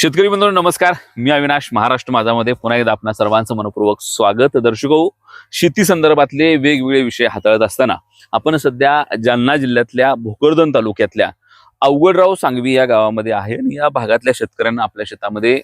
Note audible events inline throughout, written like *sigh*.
शेतकरी बंधू नमस्कार. मी अविनाश महाराष्ट्र माझामध्ये पुन्हा एकदा आपणा सर्वांचं मनपूर्वक स्वागत. दर्शक हो, शेती संदर्भातले वेगवेगळे विषय हाताळत असताना आपण सध्या जालना जिल्ह्यातल्या भोकरदन तालुक्यातल्या अवघडराव सांगवी या गावामध्ये आहे आणि या भागातल्या शेतकऱ्यांना आपल्या शेतामध्ये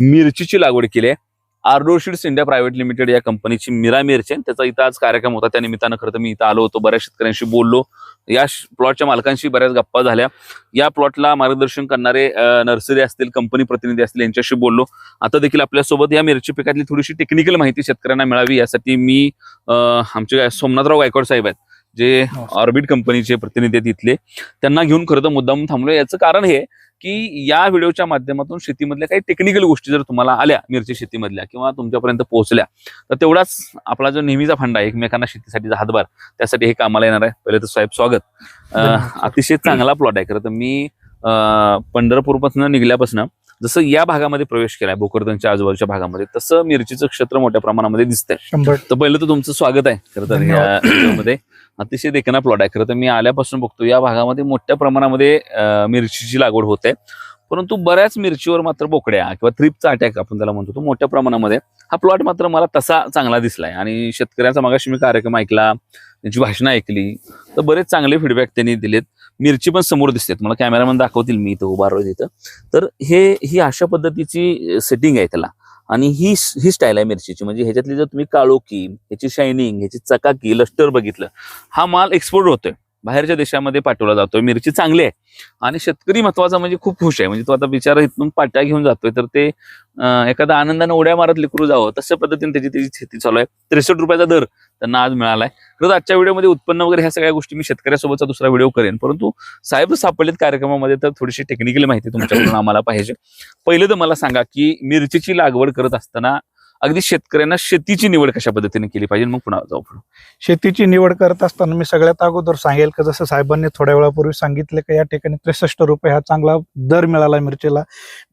मिरचीची लागवड केली आहे. Ardo Seeds India private limited या कंपनीची मिरा मिरची आहे. त्याचा इथं आज कार्यक्रम होता. त्या निमित्तानं खरं तर मी इथं आलो होतो. बऱ्याच शेतकऱ्यांशी बोललो. या प्लॉटच्या मालकांशी बऱ्याच गप्पा झाल्या. या प्लॉटला मार्गदर्शन करणारे नर्सरी असतील कंपनी प्रतिनिधी असतील यांच्याशी बोललो. आता देखील आपल्यासोबत या मिरची पिकातली थोडीशी टेक्निकल माहिती शेतकऱ्यांना मिळावी यासाठी मी आमचे सोमनाथराव गायकवाड साहेब आहेत जे ऑर्बिट कंपनीचे प्रतिनिधी आहेत इथले. त्यांना घेऊन खरं तर मुद्दाम थांबलो याचं कारण हे की या व्हिडिओच्या माध्यमातून शेतीमधल्या काही टेक्निकल गोष्टी जर तुम्हाला आल्या मिरची शेतीमधल्या किंवा तुमच्यापर्यंत पोहोचल्या तर तेवढाच आपला जो नेहमीचा फंडा आहे एकमेकांना शेतीसाठीचा हातभार त्यासाठी हे कामाला येणार आहे. पहिले तर साहेब स्वागत. अतिशय चांगला प्लॉट आहे. खरं तर मी पंढरपूरपासून निघल्यापासून जसं या भागामध्ये प्रवेश केलाय भोकरदनच्या आजूबाजूच्या भागामध्ये तसं मिरचीचं क्षेत्र मोठ्या प्रमाणामध्ये दिसतंय. तर पहिलं तर तुमचं स्वागत आहे. खरं तर या धन्यवाद. व्हिडिओमध्ये अतिशय देखना प्लॉट आहे. खरं तर मी आल्यापासून बघतो या भागामध्ये मोठ्या प्रमाणामध्ये मिरचीची लागवड होते. परंतु बऱ्याच मिरचीवर मात्र बोकड्या किंवा थ्रिपचा अटॅक आपण त्याला म्हणतो तो मोठ्या प्रमाणामध्ये. हा प्लॉट मात्र मला तसा चांगला दिसलाय. आणि शेतकऱ्यांचा मागाशी मी कार्यक्रम ऐकला त्यांची भाषणं ऐकली तर बरेच चांगले फीडबॅक त्यांनी दिलेत. मिरची पण समोर दिसते मला कॅमेरामन दाखवतील मी इथं उभा राहू तिथं तर हे ही अशा पद्धतीची सेटिंग आहे त्याला. आणि ही ही स्टाईल आहे मिरचीची. म्हणजे ह्याच्यातली जर तुम्ही काळोखी ह्याची शायनिंग ह्याची चकाकी लष्टर बघितलं हा माल एक्सपोर्ट होतोय. बाहेरच्या देशामध्ये पाठवला जातोय. मिरची चांगली आहे. आणि शेतकरी महत्त्वाचा म्हणजे खूप खुश आहे. म्हणजे तो आता बिचारा इथून पाट्या घेऊन जातोय. तर ते एखादा आनंदाने उड्या मारत लिकरू जावं. तशा पद्धतीने त्याची त्याची शेती चालू आहे. त्रेसष्ट रुपयाचा दर त्यांना आज मिळालाय. खरं आजच्या व्हिडिओमध्ये उत्पन्न वगैरे ह्या सगळ्या गोष्टी मी शेतकऱ्यासोबतचा दुसरा व्हिडिओ करेन. परंतु साहेब सापडलेत कार्यक्रमामध्ये तर थोडीशी टेक्निकल माहिती तुमच्याकडून आम्हाला पाहिजे. पहिलं तर मला सांगा की मिरचीची लागवड करत असताना अगदी शेतकऱ्यांना शेतीची निवड कशा पद्धतीने केली पाहिजे? मग पुन्हा जाऊ पुढे. शेतीची निवड करत असताना मी सगळ्यात अगोदर सांगेल का जसं साहेबांनी थोड्या वेळापूर्वी सांगितलं का या ठिकाणी त्रेसष्ट रुपये हा चांगला दर मिळाला मिरचीला.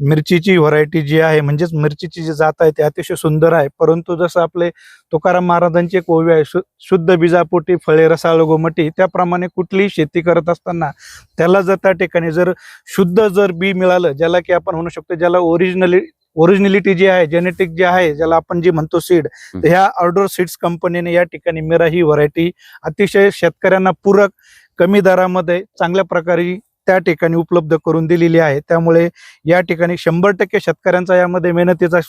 मिरचीची व्हरायटी जी आहे म्हणजेच मिरचीची जी जात आहे ती अतिशय सुंदर आहे. परंतु जसं आपले तुकाराम महाराजांची एक ओवी आहे शु- शुद्ध बिजापोटी फळे रसाळ गोमटी त्याप्रमाणे कुठलीही शेती करत असताना त्याला जर त्या ठिकाणी जर शुद्ध जर बी मिळालं ज्याला की आपण म्हणू शकतो ज्याला ओरिजिनली ओरिजिनलिटी जी आहे जेनेटिक जे आहे ज्याला आपण जे म्हणतो सीड तर ह्या ऑर्डर सीड्स कंपनीने या ठिकाणी मिरा ही व्हरायटी अतिशय शेतकऱ्यांना पूरक कमी दरामध्ये चांगल्या प्रकारे त्या ठिकाणी उपलब्ध करून दिलेली आहे. त्यामुळे या ठिकाणी शंभर टक्के शेतकऱ्यांचा यामध्ये मेहनतीचा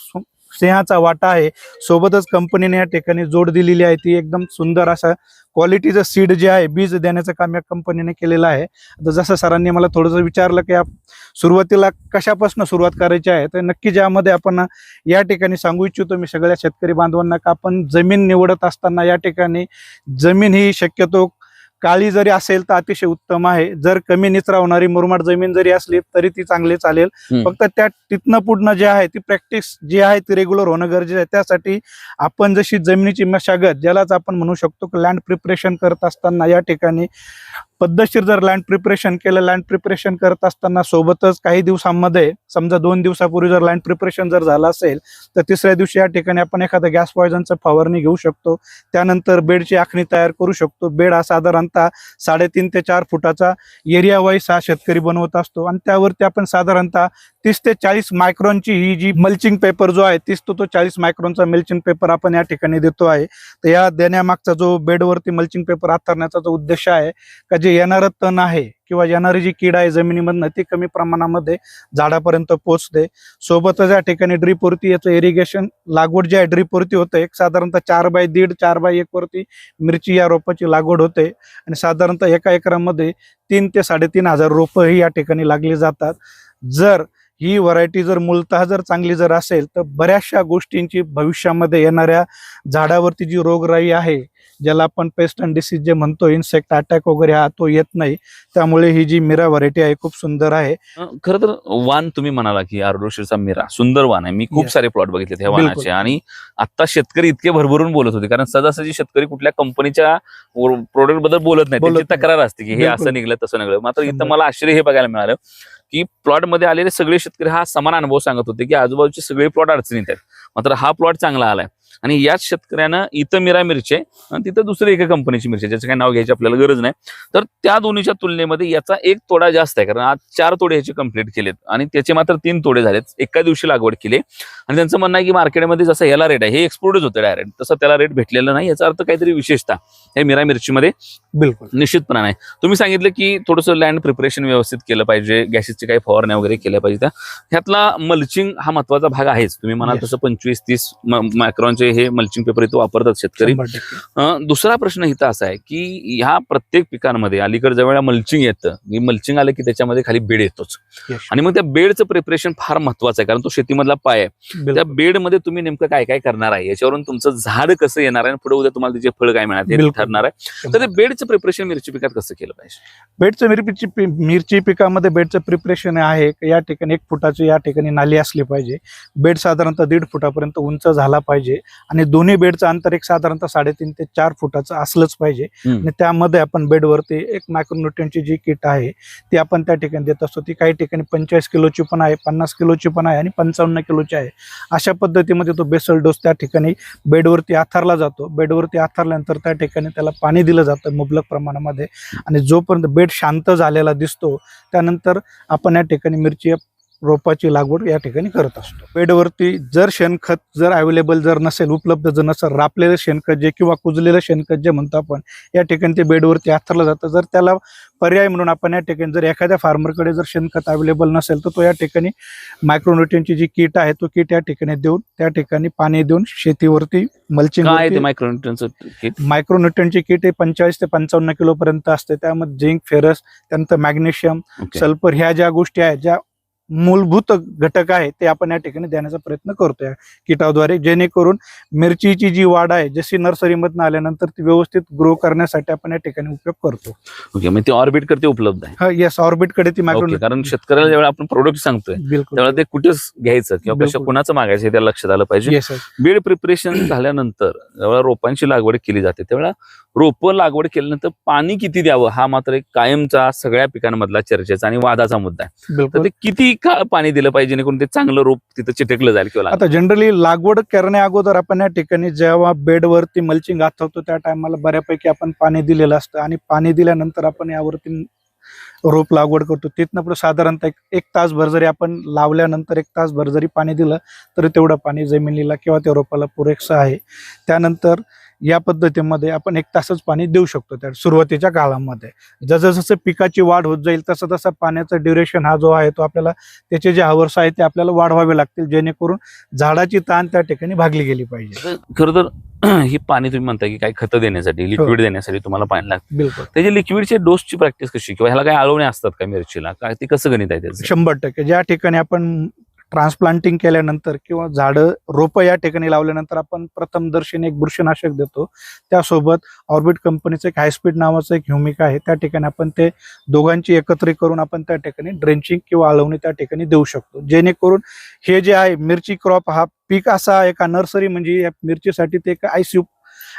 सिंहाचा वाटा आहे. सोबतच कंपनीने या ठिकाणी जोड दिलेली आहे. ती एकदम सुंदर असा क्वालिटीचं सीड जे आहे बीज देण्याचं काम या कंपनीने केलेलं आहे. तर जसं सरांनी मला थोडंसं विचारलं की आप- सुरुवातीला कशापासून सुरुवात करायची आहे तर नक्की ज्यामध्ये आपण या ठिकाणी सांगू इच्छितो मी सगळ्या शेतकरी बांधवांना का आपण जमीन निवडत असताना या ठिकाणी जमीन ही शक्यतो काळी जरी असेल तर अतिशय उत्तम आहे. जर कमी निचरावणारी मुरमाड जमीन जरी असली तरी ती चांगली चालेल. फक्त त्या तिथनं पुढनं जे आहे ती प्रॅक्टिस जी आहे ती रेग्युलर होणं गरजेचं आहे. त्यासाठी आपण जशी जमिनीची मशागत ज्यालाच आपण म्हणू शकतो की लँड प्रिपरेशन करत असताना या ठिकाणी पद्धतशीर जर लँड प्रिपरेशन केलं लँड प्रिपरेशन करत असताना सोबतच काही दिवसांमध्ये समजा दोन दिवसापूर्वी जर लँड प्रिपरेशन जर झालं असेल तर तिसऱ्या दिवशी या ठिकाणी आपण एखादं गॅस पॉयझनचं फवारणी घेऊ शकतो. त्यानंतर बेडची आखणी तयार करू शकतो. बेड हा साधारणतः साडेतीन ते चार फुटाचा एरिया वाईज हा शेतकरी बनवत असतो. आणि त्यावरती आपण साधारणतः तीस ते चाळीस मायक्रॉनची ही जी मल्चिंग पेपर जो आहे तीस तो तो चाळीस मायक्रॉनचा मल्चिंग पेपर आपण या ठिकाणी देतो आहे. तर या देण्यामागचा जो बेडवरती मल्चिंग पेपर हातरण्याचा जो उद्देश आहे का जे येणारं तण आहे किंवा येणारी जी कीड आहे जमिनीमधनं ती कमी प्रमाणामध्ये झाडापर्यंत पोहोचते. सोबतच या ठिकाणी ड्रीपवरती याचं इरिगेशन लागवड जी आहे ड्रीपवरती होतं. एक साधारणतः चार बाय दीड चार बाय एक वरती मिरची या रोपाची लागवड होते. आणि साधारणतः एका एकरामध्ये तीन ते साडेतीन हजार रोपं ही या ठिकाणी लागली जातात. जर ही व्हरायटी जर मूलतः जर चांगली जर असेल तर बऱ्याचशा गोष्टींची भविष्यामध्ये येणाऱ्या झाडावरती जी रोगराई आहे ज्याला आपण पेस्ट अँड डिसीज जे म्हणतो इन्सेक्ट अटॅक वगैरे हा तो येत नाही त्यामुळे ही जी मिरा व्हरायटी आहे खूप सुंदर आहे खरं तर वान तुम्ही म्हणाला की आर्डोशीरचा मिरा सुंदर वान आहे मी खूप. सारे प्लॉट बघितले त्या. वानाचे आणि आता शेतकरी इतके भरभरून बोलत होते कारण सहजासहजी शेतकरी कुठल्या कंपनीच्या प्रोडक्टबद्दल बोलत नाही त्यांची. तक्रार असते की हे. असं निघलं तसं निघलं मात्र इथं. मला आश्चर्य हे बघायला मिळालं की प्लॉटमध्ये आलेले सगळे शेतकरी हा समान अनुभव सांगत होते की आजूबाजूचे सगळे प्लॉट अडचणीत आहेत मात्र हा प्लॉट चांगला आलाय आणि याच शेतकऱ्यानं इथं मिरा मिरची आणि तिथं दुसरी एका कंपनीची मिरची ज्याचं काही नाव घ्यायची आपल्याला गरज नाही. तर त्या दोन्हीच्या तुलनेमध्ये याचा एक तोडा जास्त आहे. कारण आज चार तोडे ह्याचे कंप्लीट केलेत. आणि त्याचे मात्र तीन तोडे झालेत. एका दिवशी लागवड केली. आणि त्यांचं म्हणणं आहे की मार्केटमध्ये जसं याला रेट आहे हे एक्सपोर्टच होतं डायरेक्ट तसं त्याला रेट भेटलेला नाही. याचा अर्थ काहीतरी विशेषता हे मिरा मिरचीमध्ये बिलकुल. निश्चितपणे आहे तुम्ही सांगितलं की थोडंसं लँड प्रिपरेशन व्यवस्थित केलं पाहिजे. गॅसेसचे काही फवारण्या वगैरे केल्या पाहिजे. ह्यातला मल्चिंग हा महत्त्वाचा भाग आहेच. तुम्ही म्हणाल. तसं पंचवीस तीस मायक्रॉनचे हे मल्चिंग पेपर इथं वापरतात शेतकरी. दुसरा प्रश्न इथं असा आहे की ह्या प्रत्येक पिकांमध्ये अलीकडे ज्यावेळेला मल्चिंग येतं की मल्चिंग आलं की त्याच्यामध्ये खाली बेड येतोच. आणि मग त्या बेडचं प्रिपरेशन फार महत्वाचं आहे कारण तो शेतीमधला पाय आहे. त्या. बेडमध्ये तुम्ही नेमकं काय काय करणार आहे? याच्यावरून तुमचं झाड कसं येणार आहे? आणि पुढे उद्या तुम्हाला त्याचे फळ काय मिळणार? हे. ठरणार आहे. तर ते बेडचं प्रिपरेशन मिरची पिकात कसं केलं पाहिजे? बेडचं मिरची मिरची पिकामध्ये बेडचं प्रिपरेशन आहे. या ठिकाणी एक फुटाची या ठिकाणी नाली असली पाहिजे. बेड साधारणतः दीड फुटापर्यंत उंच झाला पाहिजे. आणि दोन्ही बेडचं अंतर एक साधारणतः साडेतीन ते चार फुटाचं असलंच पाहिजे. आणि त्यामध्ये आपण बेडवरती एक मायक्रोन्युट्रियनची जी किट आहे ती आपण त्या ठिकाणी देत असतो. ती काही ठिकाणी पंचेचाळीस किलोची पण आहे पन्नास किलोची पण आहे आणि पंचावन्न किलोची आहे. अशा पद्धतीमध्ये तो बेसल डोस त्या ठिकाणी बेडवरती आथरला जातो. बेडवरती आथरल्यानंतर त्या ठिकाणी त्याला पाणी दिलं जातं मुबलक प्रमाणामध्ये. आणि जोपर्यंत बेड शांत झालेला दिसतो त्यानंतर आपण या ठिकाणी मिरची रोपाची लागवड या ठिकाणी करत असतो. बेडवरती जर शेणखत जर अवेलेबल जर नसेल उपलब्ध जर नसेल रापलेलं शेणखत जे किंवा कुजलेलं शेणखत जे म्हणतो आपण या ठिकाणी ते बेडवरती आथरलं जातं. जर त्याला पर्याय म्हणून आपण या ठिकाणी जर एखाद्या फार्मरकडे जर शेणखत अवेलेबल नसेल तर तो या ठिकाणी मायक्रोन्युट्रियनची जी किट आहे तो किट या ठिकाणी देऊन त्या ठिकाणी पाणी देऊन शेतीवरती मल्चिंग किट? मायक्रोन्युट्रियनची किट हे पंचेचाळीस ते पंचावन्न किलो पर्यंत असते. त्यामध्ये झिंक फेरस त्यानंतर मॅग्नेशियम सल्फर ह्या ज्या गोष्टी आहेत ज्या मूलभूत घटक आहेत ते आपण या ठिकाणी देण्याचा प्रयत्न करतो या किटाद्वारे जेणेकरून मिरचीची जी वाढ आहे जशी नर्सरीमधनं आल्यानंतर ती व्यवस्थित ग्रो करण्यासाठी आपण या ठिकाणी उपयोग करतो. ओके ते ऑर्बिट करते उपलब्ध आहे. हा येस ऑर्बिटकडे ती ओके मायक्रो कारण शेतकऱ्याला ज्यावेळेला आपण प्रोडक्ट सांगतोय त्यावेळेला ते कुठेच घ्यायचं किंवा कशा. कुणाचं मागायचं हे त्याला लक्षात आलं पाहिजे. बेड प्रिपरेशन *coughs* झाल्यानंतर जेव्हा रोपांची लागवड केली जाते त्यावेळेला रोपं लागवड केल्यानंतर पाणी किती द्यावं हा मात्र एक कायमचा सगळ्या पिकांमधला चर्चेचा आणि वादाचा मुद्दा आहे. तर ते किती काळ पाणी दिलं पाहिजे? जेणेकरून ते चांगलं रोप तिथं चिटकलं जाईल किंवा. आता जनरली लागवड करण्या अगोदर आपण या ठिकाणी जेव्हा बेडवरती मल्चिंग आथवतो त्या टायमाला बऱ्यापैकी आपण पाणी दिलेलं असतं आणि पाणी दिल्यानंतर आपण यावरती रोप लागवड करतो. तिथनं पुढे साधारणतः एक एक तासभर जरी आपण लावल्यानंतर एक तासभर जरी पाणी दिलं तरी तेवढं पाणी जमिनीला किंवा त्या रोपाला पुरेसं आहे. त्यानंतर या पद्धतीमध्ये आपण एक तासच पाणी देऊ शकतो त्या सुरुवातीच्या काळामध्ये. जसं जसं पिकाची वाढ होत जाईल तसं तसं पाण्याचं ड्युरेशन हा जो आहे तो आपल्याला त्याचे जे आवर्स आहेत ते आपल्याला वाढवावे लागतील जेणेकरून झाडाची ताण त्या ठिकाणी भागली गेली पाहिजे. खरं तर *clears throat* ही पाणी तुम्ही म्हणताय की काही खतं देण्यासाठी लिक्विड देण्यासाठी तुम्हाला पाणी लागतं. बिलकुल. त्याची लिक्विडचे डोसची प्रॅक्टिस कशी? किंवा ह्याला काही आळवणे असतात का मिरचीला? काय ते कसं गणित आहे त्याचं? शंभर टक्के. ज्या ठिकाणी आपण ट्रान्सप्लांटिंग केल्यानंतर किंवा झाडं रोपं या ठिकाणी लावल्यानंतर आपण प्रथमदर्शनी एक बुरशीनाशक देतो. त्यासोबत ऑर्बिट कंपनीचं एक हायस्पीड नावाचं एक ह्युमिक आहे. त्या ठिकाणी आपण ते दोघांची एकत्रित करून आपण त्या ठिकाणी ड्रेंचिंग किंवा आळवणी त्या ठिकाणी देऊ शकतो. जेणेकरून हे जे आहे मिरची क्रॉप हा पीक असा एका नर्सरी म्हणजे या मिरचीसाठी ते एक आयसीयू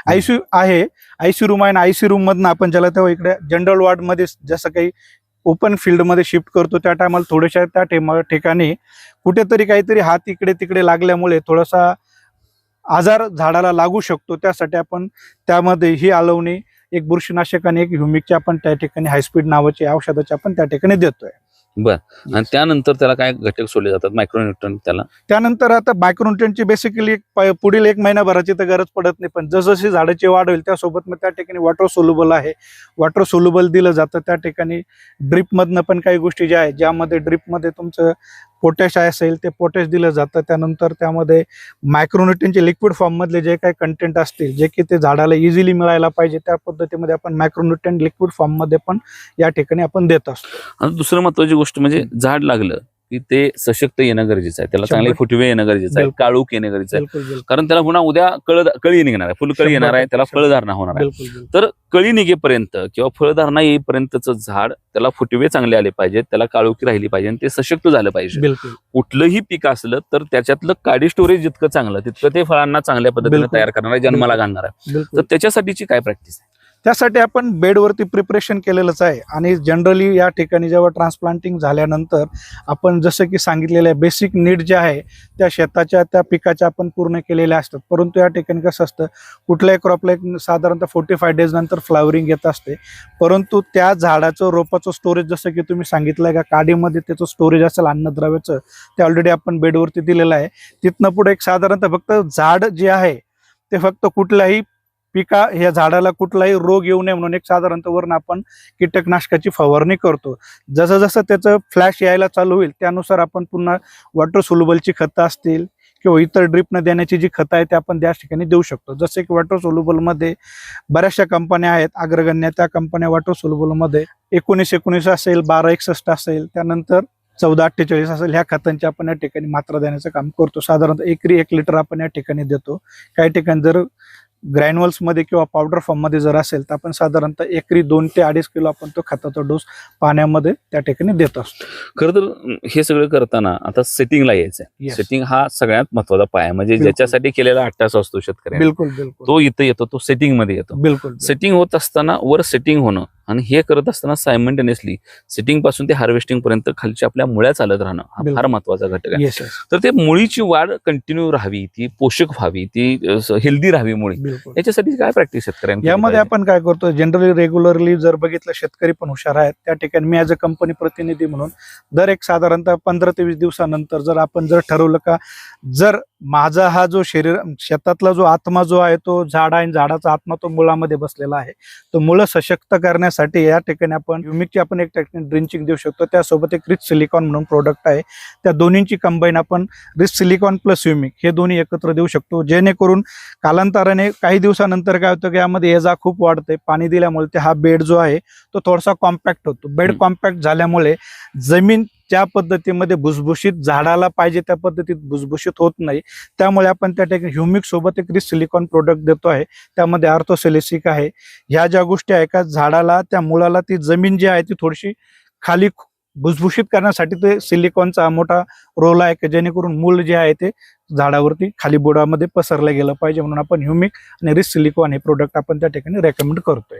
आयसीयू आहे. आयसी रूम आहे आणि आयसी रूम मधनं आपण ज्याला तेव्हा इकडे जनरल वॉर्डमध्ये जसं काही ओपन फील्डमध्ये शिफ्ट करतो. त्या टायमाला थोड्याशा त्या ठिकाणी कुठेतरी काहीतरी हात इकडे तिकडे लागल्यामुळे थोडासा आजार झाडाला लागू शकतो. त्यासाठी आपण त्यामध्ये ही आलवणी एक बुरशीनाशक आणि एक ह्युमिकची आपण त्या ठिकाणी हायस्पीड नावाची औषधाची आपण त्या ठिकाणी देतोय. आणि त्यानंतर त्याला काय घटक सोडले जातात? मायक्रोन्यूट्रन त्याला? त्यानंतर आता मायक्रोन्युट्रियनची बेसिकली पुढील एक महिनाभराची तर गरज पडत नाही पण जसजशी झाडाची वाढ होईल त्यासोबत मग त्या ठिकाणी वॉटर सोल्युबल आहे. वॉटर सोल्युबल दिलं जातं त्या ठिकाणी. ड्रिपमधनं पण काही गोष्टी ज्या आहेत ज्यामध्ये ड्रिपमध्ये तुमचं पोटॅश असेल ते पोटॅश दिलं जातं. त्यानंतर त्यामध्ये मायक्रोन्युट्रिनचे लिक्विड फॉर्ममधले जे काही कंटेंट असतील जे की ते झाडाला इझिली मिळायला पाहिजे त्या पद्धतीमध्ये आपण मायक्रोन्युट्रिन लिक्विड फॉर्ममध्ये पण या ठिकाणी आपण देत असतो. आणि दुसरं महत्वाची गोष्ट म्हणजे झाड लागलं. की ते सशक्त येणं गरजेचं आहे. त्याला चांगले. फुटवे येणं गरजेचं आहे. काळूक येणं गरजेचं आहे. कारण त्याला पुन्हा उद्या कळ कळी निघणार आहे. फुलकळी येणार आहे. त्याला. फळधारणा होणार आहे. तर कळी निघेपर्यंत किंवा फळधारणा येईपर्यंतचं झाड त्याला फुटवे चांगले आले पाहिजेत. त्याला काळोखी राहिली पाहिजे आणि ते सशक्त झालं पाहिजे. कुठलंही पीक असलं तर त्याच्यातलं काडी स्टोरेज जितकं चांगलं तितकं ते फळांना चांगल्या पद्धतीने. तयार करणार आहे जन्माला. घालणार. आहे तर त्याच्यासाठीची काय प्रॅक्टिस आहे? त्यासाठी आपण बेडवरती प्रिपरेशन केलेलंच आहे. आणि जनरली या ठिकाणी जेव्हा ट्रान्सप्लांटिंग झाल्यानंतर आपण जसं की सांगितलेलं आहे बेसिक नीड जे आहे त्या शेताच्या त्या पिकाच्या आपण पूर्ण केलेल्या असतात. परंतु या ठिकाणी कसं असतं कुठल्याही क्रॉपला एक साधारणतः फोर्टी फाय डेज नंतर फ्लावरिंग येत असते. परंतु त्या झाडाचं रोपाचं स्टोरेज जसं की तुम्ही सांगितलं आहे का काडीमध्ये त्याचं स्टोरेज असेल अन्नद्रव्याचं ते ऑलरेडी आपण बेडवरती दिलेलं आहे. तिथनं पुढे एक साधारणतः फक्त झाड जे आहे ते फक्त कुठल्याही पिका ह्या झाडाला कुठलाही रोग येऊ नये म्हणून एक साधारणतः वरून आपण कीटकनाशकाची फवारणी करतो. जसं जसं त्याचं फ्लॅश यायला चालू होईल त्यानुसार आपण पुन्हा वॉटर सोलुबलची खतं असतील किंवा इतर ड्रिपनं देण्याची जी खतं आहे ते आपण त्या ठिकाणी देऊ शकतो. जसे की वॉटर सोलुबलमध्ये बऱ्याचशा कंपन्या आहेत अग्रगण्य त्या कंपन्या वॉटर सोलुबलमध्ये एकोणीस एकोणीस असेल बारा एकसष्ट असेल त्यानंतर चौदा अठ्ठेचाळीस असेल ह्या खतांची आपण या ठिकाणी मात्रा देण्याचं काम करतो. साधारणतः एकरी एक लिटर आपण या ठिकाणी देतो. काही ठिकाणी जर ग्रॅन्युअल्समध्ये किंवा पावडर फॉर्ममध्ये जर असेल तर आपण साधारणतः एकरी दोन ते अडीच किलो आपण तो खताचा डोस पाण्यामध्ये त्या ठिकाणी देत असतो खरं तर हे सगळं करताना आता सेटिंगला यायचंय Yes. सेटिंग हा सगळ्यात महत्त्वाचा पाय आहे. म्हणजे. ज्याच्यासाठी केलेला अट्टास असतो शेतकरी बिलकुल बिलकुल तो इथं येतो तो सेटिंगमध्ये येतो बिलकुल सेटिंग होत असताना वर सेटिंग होणं आणि हे करत असताना सायमल्टेनियसली सेटिंगपासून ते हार्वेस्टिंग पर्यंत खालच्या आपल्या मुळ्या चालत राहणं हा. फार महत्त्वाचा घटक आहे. तर ते मुळीची वाढ कंटिन्यू राहावी ती पोषक व्हावी ती हेल्दी राहावी मुळी. याच्यासाठी काय प्रॅक्टिस शेतकऱ्यांनी यामध्ये आपण काय करतो जनरली रेग्युलरली जर बघितलं शेतकरी पण हुशार आहेत. त्या ठिकाणी मी ॲज अ कंपनी प्रतिनिधी म्हणून दर एक साधारणतः पंधरा ते वीस दिवसानंतर जर आपण जर ठरवलं का जर माझा हा जो शरीर शेतातला जो आत्मा जो आहे तो झाड आहे आणि झाडाचा आत्मा तो मुळामध्ये बसलेला आहे. तो मुळं सशक्त करण्यासाठी या ठिकाणी आपण युमिकची आपण एक ड्रिंचिंग देऊ शकतो. त्यासोबत एक रिच सिलिकॉन म्हणून प्रोडक्ट आहे. त्या दोन्हींची कंबाईन आपण रिच सिलिकॉन प्लस युमिक हे दोन्ही एकत्र देऊ शकतो. जेणेकरून कालांतराने काही दिवसानंतर काय होतं की यामध्ये एजा खूप वाढते पाणी दिल्यामुळे ते हा बेड जो आहे तो थोडासा कॉम्पॅक्ट होतो. बेड. कॉम्पॅक्ट झाल्यामुळे जमीन त्या पद्धतीमध्ये भुसभुशीत झाडाला पाहिजे त्या पद्धतीत भुसभुशीत होत नाही. त्यामुळे आपण त्या ठिकाणी ह्युमिक सोबत एक सिलिकॉन प्रोडक्ट देतो आहे. त्यामध्ये आर्थोसेलेसिक आहे. ह्या ज्या गोष्टी आहे का झाडाला त्या मुळाला ती जमीन जी आहे ती थोडीशी खाली भुसभुशीत करण्यासाठी ते सिलिकॉनचा मोठा रोल आहे की जेणेकरून मूल जे आहे ते झाडावरती खाली बुडामध्ये पसरलं गेलं पाहिजे म्हणून आपण ह्युमिक आणि रिस सिलिकॉन हे प्रोडक्ट आपण त्या ठिकाणी रेकमेंड करतोय.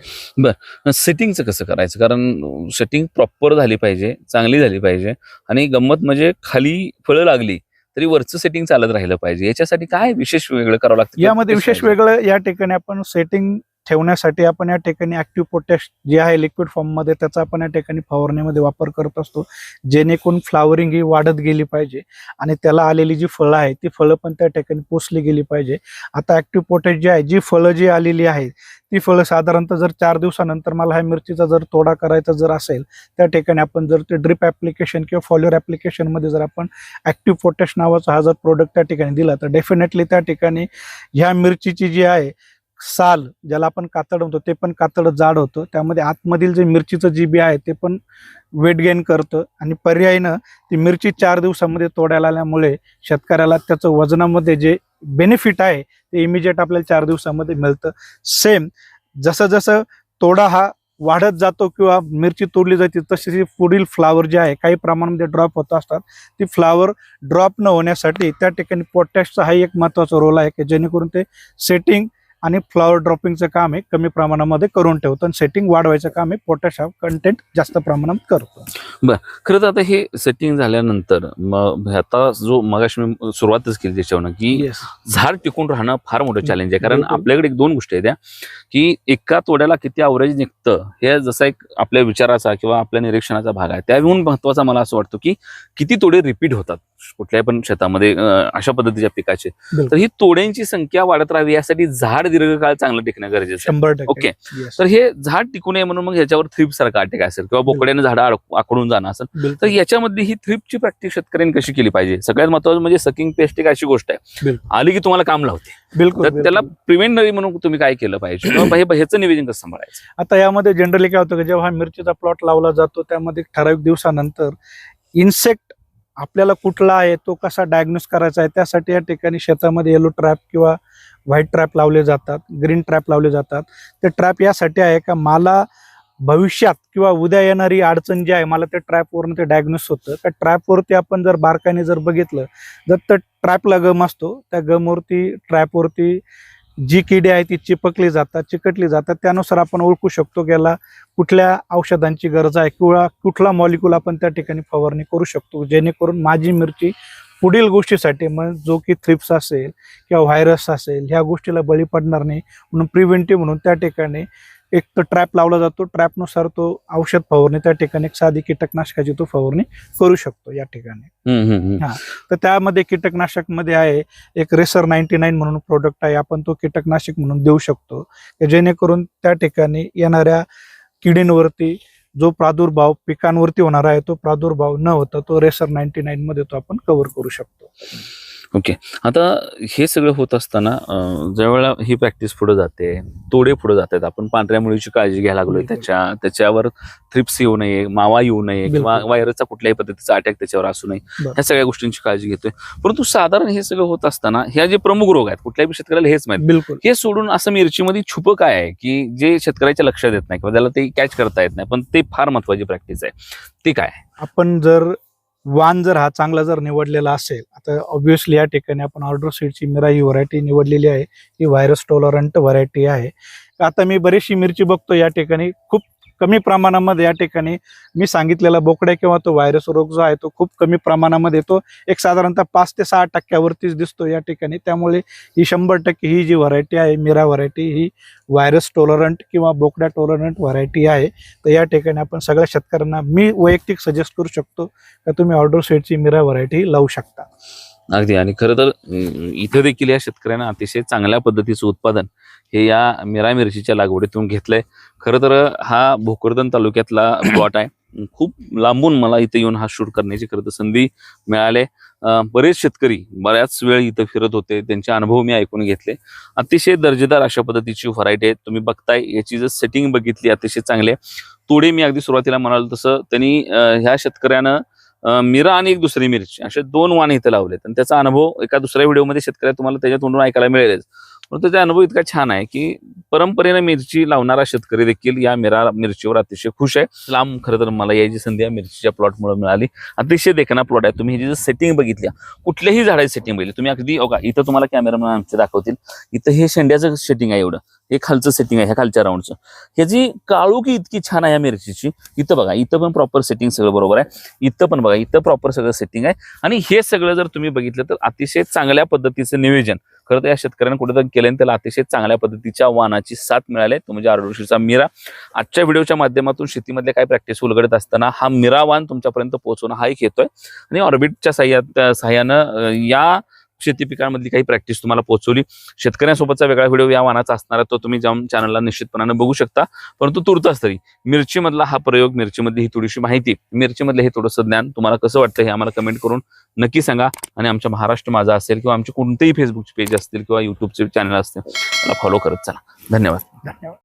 सेटिंगचं कसं करायचं? कारण सेटिंग प्रॉपर झाली पाहिजे चांगली झाली पाहिजे आणि गंमत म्हणजे खाली फळं लागली तरी वरचं सेटिंग चालत राहिलं पाहिजे. याच्यासाठी काय विशेष वेगळं करावं लागतं? यामध्ये विशेष वेगळं या ठिकाणी आपण सेटिंग ठेवण्यासाठी आपण या ठिकाणी ॲक्टिव्ह पोटॅश जे आहे लिक्विड फॉर्ममध्ये त्याचा आपण या ठिकाणी फवारणीमध्ये वापर करत असतो जेणेकरून फ्लावरिंग ही वाढत गेली पाहिजे आणि त्याला आलेली जी फळं आहे ती फळं पण त्या ठिकाणी पोचली गेली पाहिजे. आता ॲक्टिव्ह पोटॅश जी आहे जी फळं जी आलेली आहे ती फळं साधारणतः जर चार दिवसानंतर मला ह्या मिरचीचा जर तोडा करायचा जर असेल त्या ठिकाणी आपण जर ते ड्रिप ॲप्लिकेशन किंवा फॉलोअर ॲप्लिकेशनमध्ये जर आपण ॲक्टिव्ह पोटॅश नावाचा हा जर प्रोडक्ट त्या ठिकाणी दिला तर डेफिनेटली त्या ठिकाणी ह्या मिरचीची जी आहे साल ज्याला आपण कातड म्हणतो ते पण कातड जाड होतं. त्यामध्ये आतमधील जे मिरचीचं जी बी आहे ते पण वेट गेन करतं. आणि पर्यायीनं ती मिरची चार दिवसामध्ये तोडायला आल्यामुळे शेतकऱ्याला त्याचं वजनामध्ये जे बेनिफिट आहे ते इमिजिएट आपल्याला चार दिवसामध्ये मिळतं. सेम जसं जसं तोडा हा वाढत जातो किंवा मिरची तोडली जाते तशी ती पुढील फ्लावर जे आहे काही प्रमाणामध्ये ड्रॉप होत असतात. ती फ्लावर ड्रॉप न होण्यासाठी त्या ठिकाणी पोटॅशचा हा एक महत्त्वाचा रोल आहे की जेणेकरून ते सेटिंग आणि फ्लॉवर ड्रॉपिंगचं काम हे कमी प्रमाणामध्ये करून ठेवतो आणि सेटिंग वाढवायचं काम हे पोटॅश कंटेंट जास्त प्रमाणात करतो. खरं तर आता हे सेटिंग झाल्यानंतर मग आता जो मगाशी मी सुरुवातच केली त्याच्यावर की झाड टिकून राहणं फार मोठं चॅलेंज आहे. कारण. आपल्याकडे एक दोन गोष्टी आहेत त्या की एका तोड्याला किती अवरेज निघतं हे जसा एक आपल्या विचाराचा किंवा आपल्या निरीक्षणाचा भाग आहे. त्याहून महत्त्वाचा मला असं वाटतं की किती तोडे रिपीट होतात. कुठल्याही पण शेतामध्ये अशा पद्धतीच्या पिकाचे. तर ही तोड्यांची संख्या वाढत राहावी यासाठी झाड दीर्घकाळ चांगलं टिकणं गरजेचं आहे. शंभर ओके. तर हे झाड टिकू नये म्हणून मग ह्याच्यावर थ्रिप सारखा अटॅक असेल किंवा बोकड्याने झाडं आखडून जाणं असेल तर याच्यामध्ये ही थ्रिपची प्रॅक्टिस शेतकऱ्यांनी कशी केली पाहिजे? सगळ्यात महत्वाचं म्हणजे सकिंग पेस्ट एक अशी गोष्ट आहे. आली की तुम्हाला काम लावते. बिलकुल तर त्याला. प्रिव्हेंटरी म्हणून तुम्ही काय केलं पाहिजे? *coughs* हे- ह्याचं नियोजन कसं सांभाळायचं? आता यामध्ये जनरली काय होतं की जेव्हा मिरचीचा प्लॉट लावला जातो त्यामध्ये ठराविक दिवसानंतर इन्सेक्ट आपल्याला कुठला आहे तो कसा डायग्नोस करायचा आहे त्यासाठी या ठिकाणी शेतामध्ये येलो ट्रॅप किंवा व्हाईट ट्रॅप लावले जातात ग्रीन ट्रॅप लावले जातात. ते ट्रॅप यासाठी आहे का मला भविष्यात किंवा उद्या येणारी अडचण जी आहे मला त्या ट्रॅपवरून ते डायग्नोस होतं. त्या ट्रॅपवरती आपण जर बारकाईने जर बघितलं जर तर ट्रॅपला गम असतो त्या गमवरती ट्रॅपवरती जी किडी आहे ती चिपकली जातात चिकटली जातात त्यानुसार आपण ओळखू शकतो की याला कुठल्या औषधांची गरज आहे किंवा कुठला मॉलिक्यूल आपण त्या ठिकाणी फवारणी करू शकतो जेणेकरून माझी मिरची पुढील गोष्टीसाठी मग जो की थ्रिप्स असेल किंवा व्हायरस असेल ह्या गोष्टीला बळी पडणार नाही म्हणून प्रिव्हेंटिव्ह म्हणून त्या ठिकाणी एक तर ट्रॅप लावला जातो. ट्रॅपनुसार तो औषध फवारणी त्या ठिकाणी एक साधी कीटकनाशकाची तो फवारणी करू शकतो या ठिकाणी. हम्म. तर त्यामध्ये कीटकनाशकमध्ये आहे एक रेसर नाईन्टी नाईन म्हणून प्रोडक्ट आहे. आपण तो कीटकनाशक म्हणून देऊ शकतो. जेणेकरून त्या ठिकाणी येणाऱ्या किडींवरती जो प्रादुर्भाव पिकांवरती होणार आहे तो प्रादुर्भाव न होता तो रेसर नाईन्टी नाईन मध्ये तो आपण कव्हर करू शकतो. ओके आता हे सगळं होत असताना ज्यावेळेला ही प्रॅक्टिस पुढे जाते तोडे पुढे जातात आपण पांढऱ्या मुळीची काळजी घ्यायला लागलोय. त्याच्या त्याच्यावर थ्रिप्स येऊ नये मावा येऊ नये किंवा. व्हायरसचा कुठल्याही पद्धतीचा अटॅक त्याच्यावर असू नये. ह्या सगळ्या गोष्टींची काळजी घेतोय परंतु साधारण हे सगळं होत असताना ह्या जे प्रमुख रोग आहेत कुठल्याही शेतकऱ्याला हेच माहीत बिलकुल हे सोडून असं मिरचीमध्ये छुप काय आहे की जे शेतकऱ्याच्या लक्षात येत नाही किंवा त्याला ते कॅच करता येत नाही पण ते फार महत्वाची प्रॅक्टिस आहे ते काय? आपण जर वान जर हा चांगला जर निवडलेला असेल आता ऑब्व्हियसली या ठिकाणी आपण ऑर्डर सीडची मिरा ही व्हरायटी निवडलेली आहे. ही व्हायरस टॉलरंट व्हरायटी आहे. आता मी बरीचशी मिरची बघतो या ठिकाणी. खूप कमी प्रमाणामध्ये या ठिकाणी मी सांगितलेला बोकड्या किंवा तो व्हायरस रोग जो आहे तो खूप कमी प्रमाणामध्ये येतो. एक साधारणतः पाच ते सहा टक्क्यावरतीच दिसतो या ठिकाणी. त्यामुळे ही शंभर टक्के ही जी व्हरायटी आहे मिरा व्हरायटी ही व्हायरस टॉलरंट किंवा बोकड्या टॉलरंट व्हरायटी आहे. तर या ठिकाणी आपण सगळ्या शेतकऱ्यांना मी वैयक्तिक सजेस्ट करू शकतो का तुम्ही ऑर्डर सेटची मिरा व्हरायटी लावू शकता. अगदी. आणि खरं तर इथं देखील या शेतकऱ्यांना अतिशय चांगल्या पद्धतीचं उत्पादन हे या मिरा मिरचीच्या लागवडीतून घेतलंय. खरं तर हा भोकरदन तालुक्यातला *clears throat* प्लॉट आहे. खूप लांबून मला इथं येऊन हा शूट करण्याची खरं तर संधी मिळाले. बरेच शेतकरी बऱ्याच वेळ इथं फिरत होते. त्यांचे अनुभव मी ऐकून घेतले. अतिशय दर्जेदार अशा पद्धतीची व्हरायटी आहे. तुम्ही बघताय याची जर सेटिंग बघितली अतिशय चांगली आहे. तोडे मी अगदी सुरुवातीला म्हणाल तसं त्यांनी ह्या शेतकऱ्यानं मिरा आणि एक दुसरी मिरची. असे दोन वाण इथे लावलेत. आणि त्याचा अनुभव एका दुसऱ्या व्हिडिओमध्ये शेतकऱ्या तुम्हाला त्याच्या तोंडून ऐकायला मिळेलच. परंतु त्याचा अनुभव इतका छान आहे की परंपरेनं मिरची लावणारा शेतकरी देखील या मिरा मिरचीवर अतिशय खुश आहे. लांब खरं तर मला याची संधी या मिरचीच्या प्लॉटमुळे मिळाली. अतिशय देखना प्लॉट आहे. तुम्ही ह्याची सेटिंग बघितल्या कुठल्याही झाडाची सेटिंग बघितली तुम्ही अगदी बघा इथं तुम्हाला कॅमेरामॅन आमचे दाखवतील. इथं हे शेंड्याचं सेटिंग आहे एवढं. हे खालचं सेटिंग आहे ह्या खालच्या राऊंडचं ह्याची काळुकी इतकी छान आहे या मिरचीची इथं बघा इथं पण प्रॉपर सेटिंग सगळं बरोबर आहे. इथं पण बघा इथं प्रॉपर सगळं सेटिंग आहे. आणि हे सगळं जर तुम्ही बघितलं तर अतिशय चांगल्या पद्धतीचं नियोजन. खरं तर या शेतकऱ्याने कुठेतरी केलं आणि त्याला अतिशय चांगल्या पद्धतीच्या वाहनाची साथ मिळाली तो म्हणजे आरोशीचा मिरा. आजच्या व्हिडिओच्या माध्यमातून शेतीमधले काय प्रॅक्टिस उलगडत असताना हा मिरा वाहन तुमच्यापर्यंत पोहोचवणं हा एक येतोय आणि ऑर्बिटच्या साह्यात साह्यानं या शेती पिकांमधली काही प्रॅक्टिस तुम्हाला पोहोचवली. शेतकऱ्यांसोबतचा वेगळा व्हिडिओ या वानाचा असणार तो तुम्ही जाऊन चॅनलला निश्चितपणाने बघू शकता. परंतु तुर्तास तरी मिरचीमधला हा प्रयोग मिरचीमधली ही थोडीशी माहिती मिरचीमधलं हे थोडंसं ज्ञान तुम्हाला कसं वाटतं हे आम्हाला कमेंट करून नक्की सांगा. आणि आमच्या महाराष्ट्र माझा असेल किंवा आमचे कोणतेही फेसबुकचे पेज असतील किंवा युट्यूबचे चॅनल असतील मला फॉलो करत चला. धन्यवाद. धन्यवाद.